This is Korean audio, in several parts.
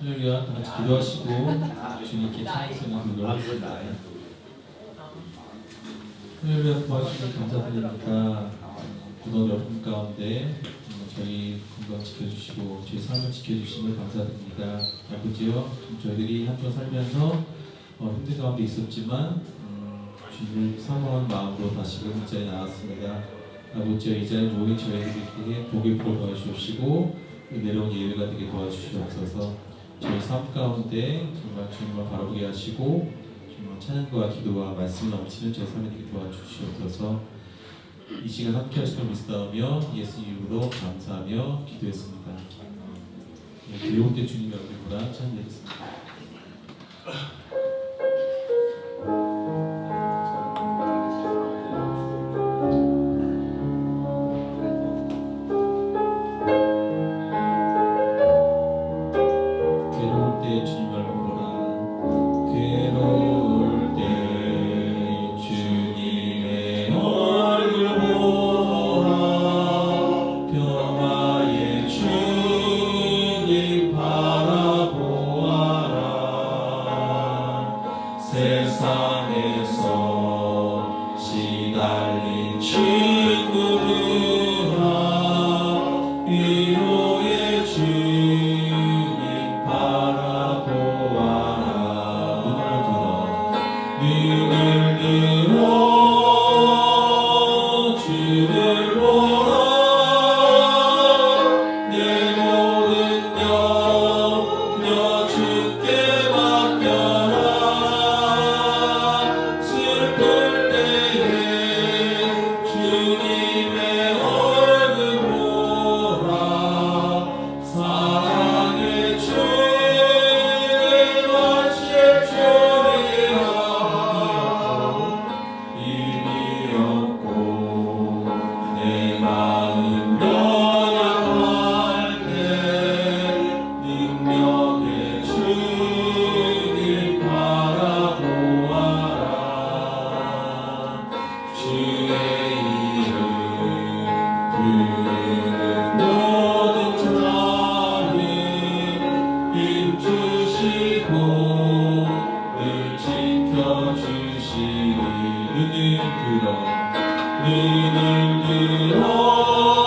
할렐루야 다 같이 기도하시고 주님께 찬양하는 걸로. 할렐루야 도와주시니 감사드립니다. 무더운 여름 가운데 음, 저희 건강 지켜주시고 저희 삶을 지켜주심을 감사드립니다. 아버지요 저희들이 한주 살면서 어, 힘든 가운데 있었지만 음, 주님을 사모하는 마음으로 다시금 이 자리에 나왔습니다. 아버지여 이 자리에 모인 저희들에게 복의 복을 도와주시옵시고 은혜로운 예배가 되게 도와주시옵소서 저희 삶 가운데 정말 주님을 바라보게 하시고 정말 찬양과 기도와 말씀 넘치는 제 삶이 되게 도와주시옵소서 이 시간 함께 하실 걸 믿사오며 예수 이름으로 감사하며 기도했습니다. 네, 두려울 때 주님의 얼굴 보라 찬양드리겠습니다. Son is 눈을 들어 눈을 들어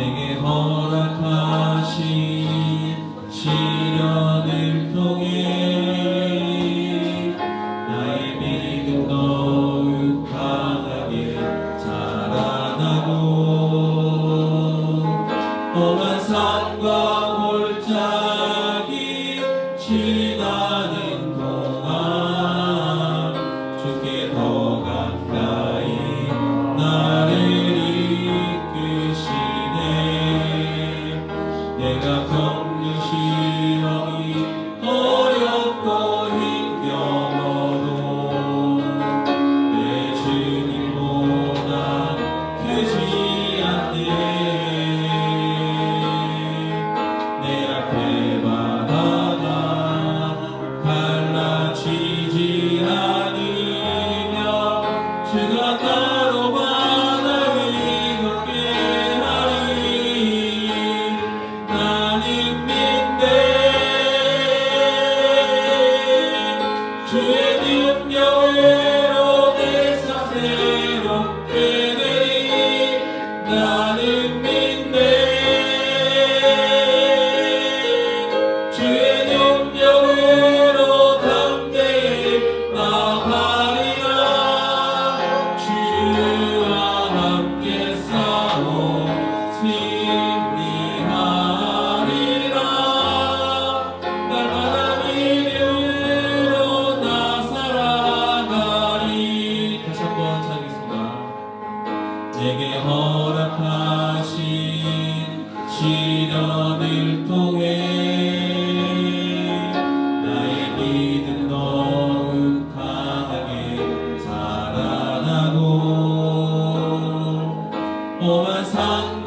내게 허락하신 시련을 통해 我们唱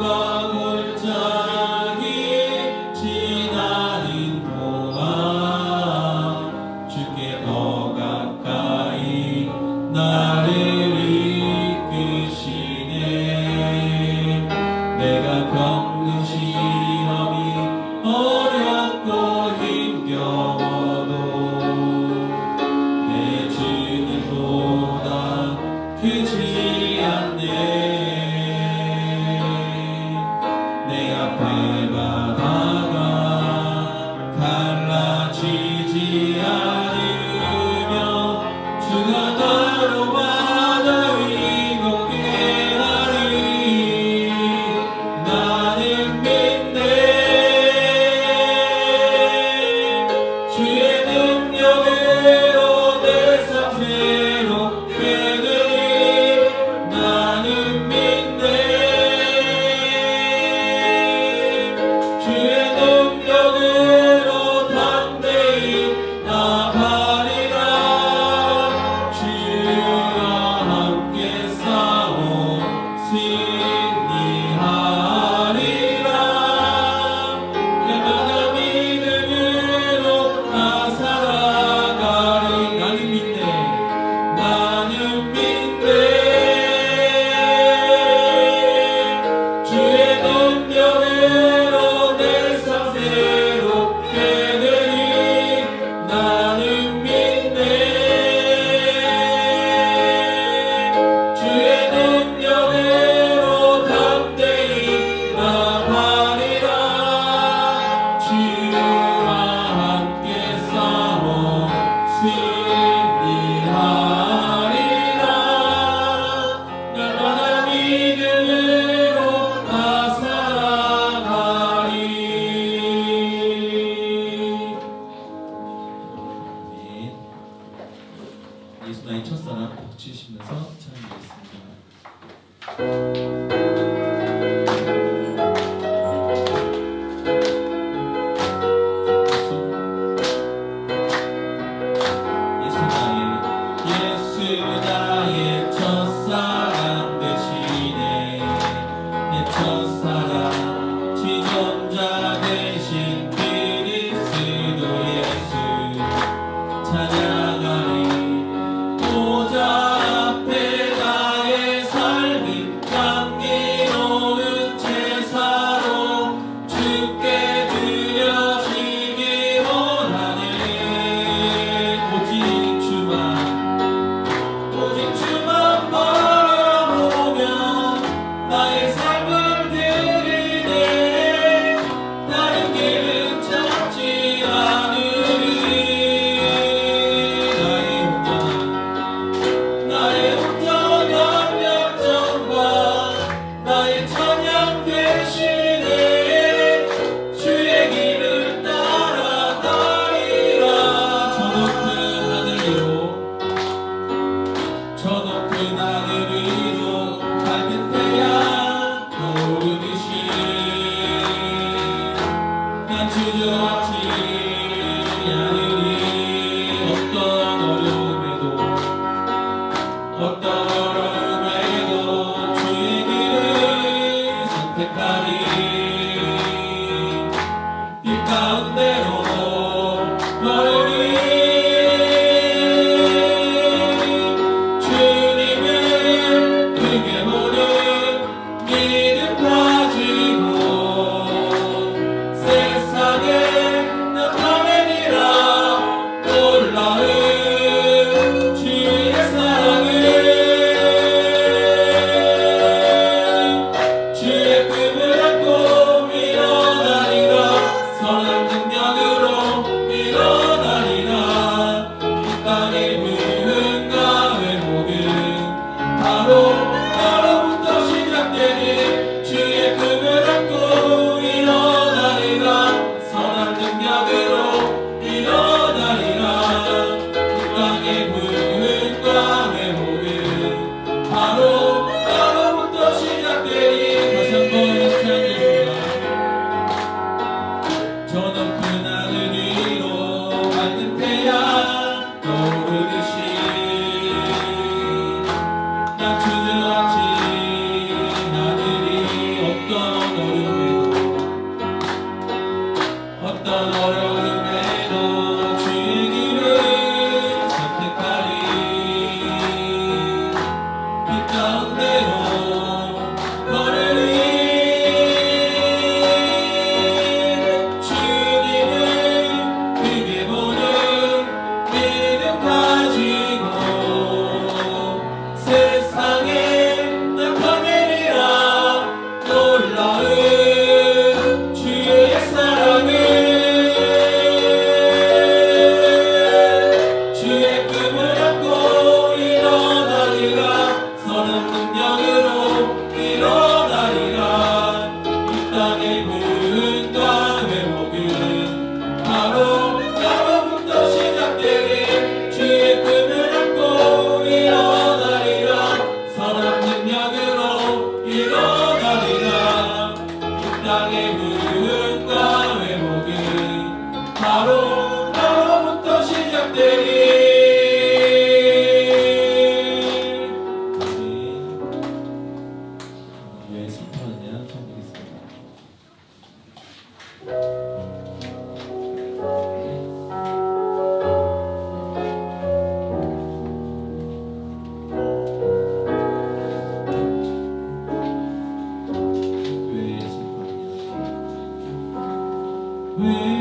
me.